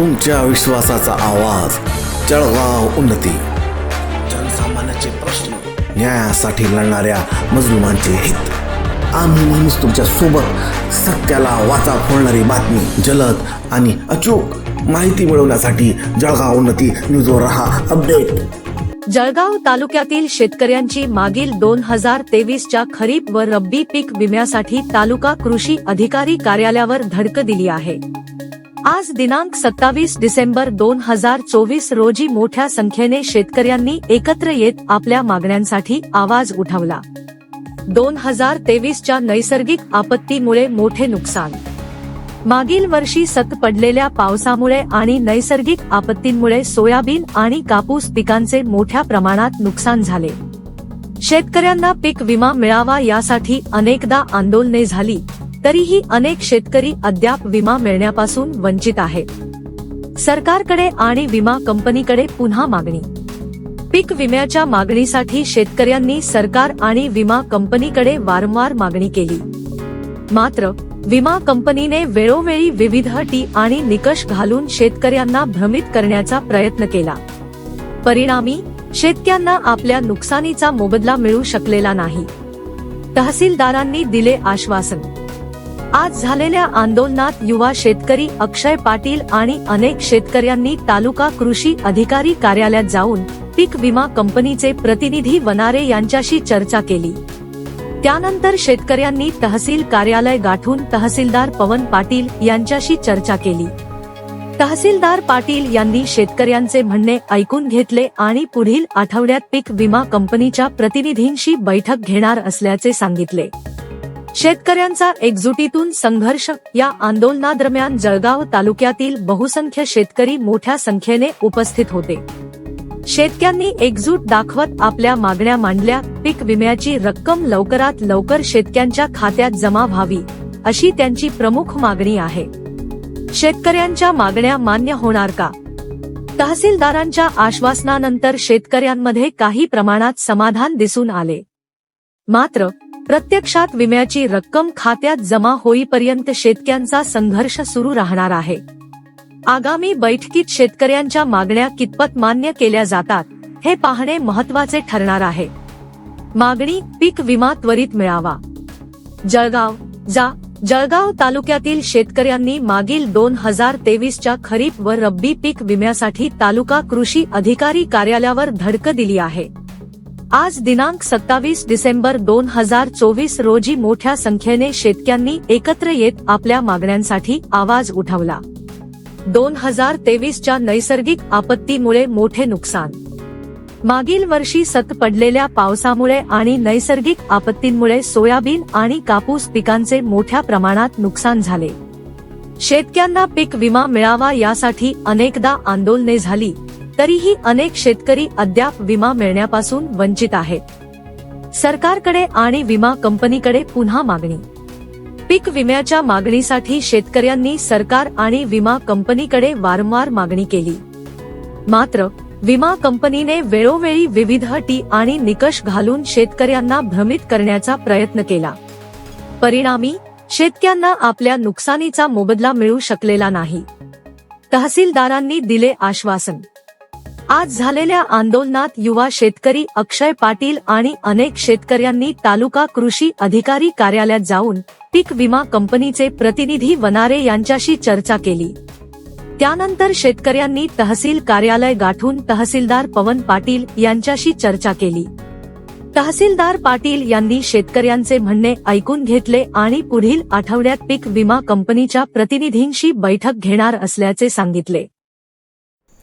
तुमच्या विश्वासाचा आवाज जळगाव उन्नती. जनसामान्याचे प्रश्न न्यायासाठी लढणाऱ्या मजलुमांचे हित. आम्ही नेहमीच तुमच्यासोबत सत्याला वाचा फोडणारी बातमी जलद आणि अचूक माहिती मिळवण्यासाठी जळगाव उन्नती न्यूजवर रहा अपडेट. जळगाव तालुक्यातील शेतकऱ्यांची मागील दोन हजार तेवीसच्या खरीप व रब्बी पीक विम्यासाठी तालुका कृषी अधिकारी कार्यालयावर धडक दिली आहे. आज दिनांक सत्तावीस डिसेंबर दोन हजार चोवीस रोजी मोठ्या संख्येने शेतकऱ्यांनी एकत्र येत आपल्या मागण्यांसाठी आवाज उठवला. दोन हजार तेवीसच्या नैसर्गिक आपत्तीमुळे मोठे नुकसान. मागील वर्षी सत पडलेल्या पावसामुळे आणि नैसर्गिक आपत्तींमुळे सोयाबीन आणि कापूस पिकांचे मोठ्या प्रमाणात नुकसान झाले. शेतकऱ्यांना पीक विमा मिळावा यासाठी अनेकदा आंदोलने झाली. तरीही अनेक शेतकरी अद्याप विमा मिळण्यापासून वंचित आहेत सरकारकडे आणि विमा कंपनीकडे पुन्हा मागणी. पीक विम्याच्या मागणीसाठी शेतकऱ्यांनी सरकार आणि विमा कंपनीकडे वारंवार मागणी केली. मात्र विमा कंपनीने वेळोवेळी विविध अटी आणि निकष घालून शेतकऱ्यांना भ्रमित करण्याचा प्रयत्न केला. परिणामी शेतकऱ्यांना आपल्या नुकसानीचा मोबदला मिळू शकलेला नाही. तहसीलदारांनी दिले आश्वासन. आज झालेल्या आंदोलनात युवा शेतकरी अक्षय पाटील आणि अनेक शेतकऱ्यांनी तालुका कृषी अधिकारी कार्यालयात जाऊन पीक विमा कंपनीचे प्रतिनिधी वनारे यांच्याशी चर्चा केली. त्यानंतर शेतकऱ्यांनी तहसील कार्यालय गाठून तहसीलदार पवन पाटील यांच्याशी चर्चा केली. तहसीलदार पाटील यांनी शेतकऱ्यांचे म्हणणे ऐकून घेतले आणि पुढील आठवड्यात पीक विमा कंपनीच्या प्रतिनिधींशी बैठक घेणार असल्याचे सांगितले. शेतकऱ्यांचा एकजुटीतून संघर्ष. या आंदोलनादरम्यान जळगाव तालुक्यातील बहुसंख्य शेतकरी मोठ्या संख्येने उपस्थित होते. शेतकऱ्यांनी एकजूट दाखवत आपल्या मागण्या मांडल्या. पीक विम्याची रक्कम लवकरात लवकर शेतकऱ्यांच्या खात्यात जमा व्हावी अशी त्यांची प्रमुख मागणी आहे. शेतकऱ्यांच्या मागण्या मान्य होणार का? तहसीलदारांच्या आश्वासनानंतर शेतकऱ्यांमध्ये काही प्रमाणात समाधान दिसून आले. मात्र प्रत्यक्षात विम्याची रक्कम खात्यात जमा होईपर्यंत शेतकऱ्यांचा संघर्ष सुरू राहणार आहे. आगामी बैठकीत शेतकऱ्यांच्या मागण्या कितपत मान्य केल्या जातात हे पाहणे महत्त्वाचे ठरणार आहे. मागणी पीक विमा त्वरित मिळावा. जळगाव जा जळगाव तालुक्यातील शेतकऱ्यांनी मागील दोन हजार तेवीसच्या खरीप व रब्बी पीक विम्यासाठी तालुका कृषी अधिकारी कार्यालयावर धडक दिली आहे. आज दिनांक सत्तावीस डिसेंबर दोन हजार चोवीस रोजी मोठ्या संख्येने शेतकऱ्यांनी एकत्र येत आपल्या मागण्यांसाठी आवाज उठवला. दोन हजार तेवीसच्या नैसर्गिक आपत्तीमुळे मोठे नुकसान. मागील वर्षी सत पडलेल्या पावसामुळे आणि नैसर्गिक आपत्तींमुळे सोयाबीन आणि कापूस पिकांचे मोठ्या प्रमाणात नुकसान झाले. शेतकऱ्यांना पीक विमा मिळावा यासाठी अनेकदा आंदोलने झाली. तरीही अनेक शेतकरी अद्याप विमा मिळण्यापासून वंचित आहेत. सरकारकडे आणि विमा कंपनीकडे पुन्हा मागणी. पीक विम्याच्या मागणीसाठी शेतकऱ्यांनी सरकार आणि विमा कंपनीकडे वारंवार मागणी केली. मात्र विमा कंपनीने वेळोवेळी विविध टी आणि निकष घालून शेतकऱ्यांना भ्रमित करण्याचा प्रयत्न केला. परिणामी शेतकऱ्यांना आपल्या नुकसानीचा मोबदला मिळू शकलेला नाही. तहसीलदारांनी दिले आश्वासन. आज झालेल्या आंदोलनात युवा शेतकरी अक्षय पाटील आणि अनेक शेतकऱ्यांनी तालुका कृषी अधिकारी कार्यालयात जाऊन पीक विमा कंपनीचे प्रतिनिधी वनारे यांच्याशी चर्चा केली. त्यानंतर शेतकऱ्यांनी तहसील कार्यालय गाठून तहसीलदार पवन पाटील यांच्याशी चर्चा केली. तहसीलदार पाटील यांनी शेतकऱ्यांचे म्हणणे ऐकून घेतले आणि पुढील आठवड्यात पीक विमा कंपनीच्या प्रतिनिधींशी बैठक घेणार असल्याचे सांगितले.